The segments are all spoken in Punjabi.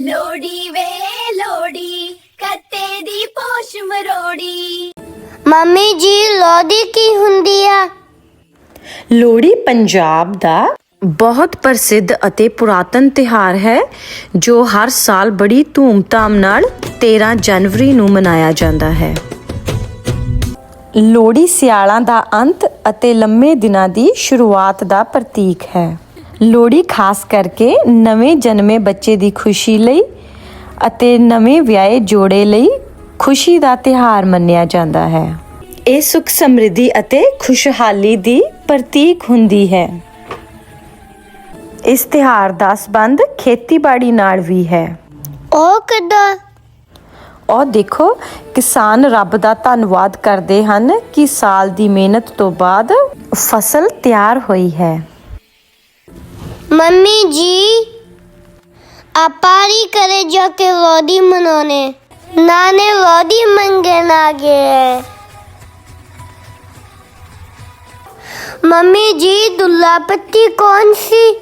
ਲੋੜੀ ਵੇ ਲੋੜੀ ਕੱਤੇ ਦੀ ਪੋਸ਼ ਮਰੋੜੀ ਮੰਮੀ ਜੀ ਲੋਦੀ ਕੀ ਹੁੰਦੀ ਆ? ਲੋਹੜੀ ਪੰਜਾਬ ਦਾ ਬਹੁਤ ਪ੍ਰਸਿੱਧ ਅਤੇ ਪੁਰਾਤਨ ਤਿਉਹਾਰ ਹੈ ਜੋ ਹਰ ਸਾਲ ਬੜੀ ਧੂਮਧਾਮ ਨਾਲ 13 ਜਨਵਰੀ ਨੂੰ ਮਨਾਇਆ ਜਾਂਦਾ ਹੈ। ਲੋਹੜੀ ਸਿਆਲਾਂ ਦਾ ਅੰਤ ਅਤੇ ਲੰਮੇ ਦਿਨਾਂ ਦੀ ਸ਼ੁਰੂਆਤ ਦਾ ਪ੍ਰਤੀਕ ਹੈ। ਲੋਹੜੀ ਖਾਸ ਕਰਕੇ ਨਵੇਂ ਜਨਮੇ ਬੱਚੇ ਦੀ ਖੁਸ਼ੀ ਲਈ ਅਤੇ ਨਵੇਂ ਵਿਆਹੇ ਜੋੜੇ ਲਈ ਖੁਸ਼ੀ ਦਾ ਤਿਉਹਾਰ ਮੰਨਿਆ ਜਾਂਦਾ ਹੈ। ਇਹ ਸੁਖ ਸਮਰਿੱਧੀ ਅਤੇ ਖੁਸ਼ਹਾਲੀ ਦੀ ਪ੍ਰਤੀਕ ਹੁੰਦੀ ਹੈ। ਇਸ ਤਿਉਹਾਰ ਦਾ ਸੰਬੰਧ ਖੇਤੀਬਾੜੀ ਨਾਲ ਵੀ ਹੈ। ਉਹ ਕਿੱਦਾਂ? ਔਰ ਦੇਖੋ ਕਿਸਾਨ ਰੱਬ ਦਾ ਧੰਨਵਾਦ ਕਰਦੇ ਹਨ ਕਿ ਸਾਲ ਦੀ ਮਿਹਨਤ ਤੋਂ ਬਾਅਦ ਫਸਲ ਤਿਆਰ ਹੋਈ ਹੈ। ਮੰਮੀ ਜੀ ਆਪਾਰੀ ਕਰੇ ਜਾ ਕੇ ਲੋਦੀ ਮਨਾਉਣੇ। ਨਾਨੇ ਲੋਦੀ ਮੰਗਣ ਆ ਗਏ। ਮੰਮੀ ਜੀ ਦੁੱਲਾ ਪੱਤੀ ਕੌਣ ਸੀ?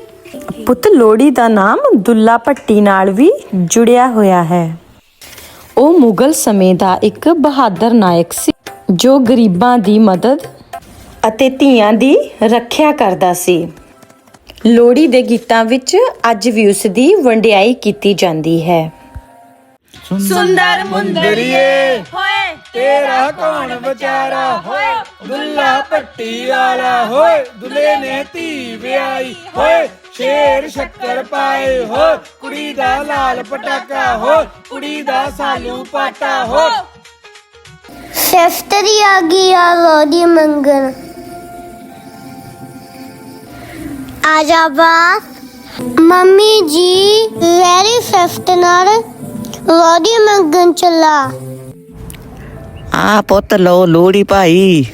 ਪੁੱਤ, ਲੋਹੜੀ ਦਾ ਨਾਮ ਦੁੱਲਾ ਭੱਟੀ ਨਾਲ ਵੀ ਜੁੜਿਆ ਹੋਇਆ ਹੈ। ਉਹ ਮੁਗਲ ਸਮੇਂ ਦਾ ਇੱਕ ਬਹਾਦਰ ਨਾਇਕ ਸੀ, ਜੋ ਗਰੀਬਾਂ ਦੀ ਮਦਦ ਅਤੇ ਧੀਆਂ ਦੀ ਰੱਖਿਆ ਕਰਦਾ ਸੀ। ਲੋਹੜੀ ਦੇ ਗੀਤਾਂ ਵਿੱਚ ਅੱਜ ਵੀ ਉਸ ਦੀ ਵੰਡਿਆਈ ਕੀਤੀ ਜਾਂਦੀ ਹੈ। ਸੁੰਦਰ ਮੁੰਦਰੀਏ ਹੋਏ। ਤੇਰਾ ਕੌਣ ਵਿਚਾਰਾ? ਹੋਏ। ਦੁੱਲਾ ਪੱਟੀ ਵਾਲਾ ਹੋਏ। ਦੁੱਲੇ ਨੇ ਧੀ ਵਿਆਹੀ ਹੋਏ। ਸ਼ੇਰ ਸ਼ੱਕਰ ਪਾਏ ਹੋ ਕੁੜੀ ਦਾ ਲਾਲ ਪਟਾਕਾ ਹੋ ਕੁੜੀ ਦਾ ਸਾਲੂ ਪਾਟਾ ਹੋ ਸਿਫਤਰੀ ਆ ਗਈ ਆ ਲੋਦੀ ਮੰਗਣ ਬਾਸ ਮੰਮੀ ਜੀ ਵੈਰੀ ਫਿਫਥ ਨਾਲ ਲੋਦੀ ਮੰਗਣ ਚੱਲਾ। ਆ ਪੁੱਤ ਲਓ ਲੋੜੀ ਭਾਈ।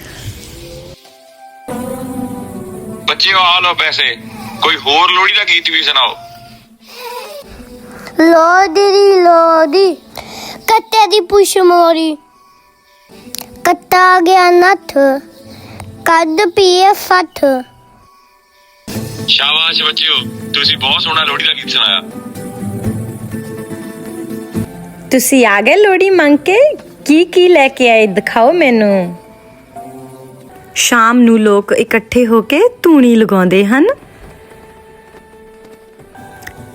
ਬੱਚਿਓ ਆ ਲਓ ਪੈਸੇ। ਕੋਈ ਹੋਰ ਲੋਹੜੀ ਦਾ ਗੀਤ ਵੀ ਸੁਣਾਓ। ਲੋਦੀ ਲੋਦੀ ਕੱਤੇ ਦੀ ਪੁਸ਼ ਮੋਰੀ। ਕੱਤਾ ਗਿਆ ਨੱਥ ਕੱਦ ਪੀਏ ਫੱਠ। ਸ਼ਾਬਾਸ਼ ਬੱਚਿਓ ਤੁਸੀਂ ਬਹੁਤ ਸੋਹਣਾ ਲੋਹੜੀ ਦਾ ਗੀਤ ਸੁਣਾਇਆ। ਤੁਸੀਂ ਆ ਗਏ ਲੋਹੜੀ ਮੰਗ ਕੇ? ਕੀ ਕੀ ਲੈ ਕੇ ਆਏ? ਦਿਖਾਓ ਮੈਨੂੰ। ਸ਼ਾਮ ਨੂੰ ਲੋਕ ਇਕੱਠੇ ਹੋ ਕੇ ਧੂਣੀ ਲਗਾਉਂਦੇ ਹਨ।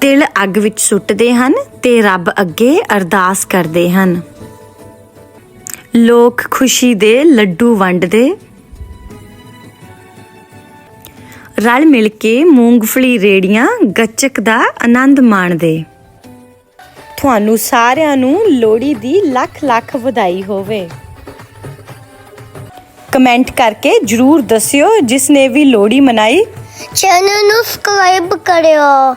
ਤਿਲ ਅੱਗ ਵਿੱਚ ਸੁੱਟਦੇ ਹਨ ਤੇ ਰੱਬ ਅੱਗੇ ਅਰਦਾਸ ਕਰਦੇ ਹਨ। ਲੋਕ ਖੁਸ਼ੀ ਦੇ ਲੱਡੂ ਵੰਡਦੇ ਰਲ ਮਿਲ ਕੇ ਮੂੰਗਫਲੀ ਰੇੜੀਆਂ ਗੱਚਕ ਦਾ ਆਨੰਦ ਮਾਣਦੇ। ਤੁਹਾਨੂੰ ਸਾਰਿਆਂ ਨੂੰ ਲੋਹੜੀ ਦੀ ਲੱਖ ਲੱਖ ਵਧਾਈ ਹੋਵੇ। ਕਮੈਂਟ ਕਰਕੇ ਜਰੂਰ ਦੱਸਿਓ ਜਿਸ ਨੇ ਵੀ ਲੋਹੜੀ ਮਨਾਈ। ਚੈਨਲ ਨੂੰ ਸਬਸਕ੍ਰਾਈਬ ਕਰਿਓ।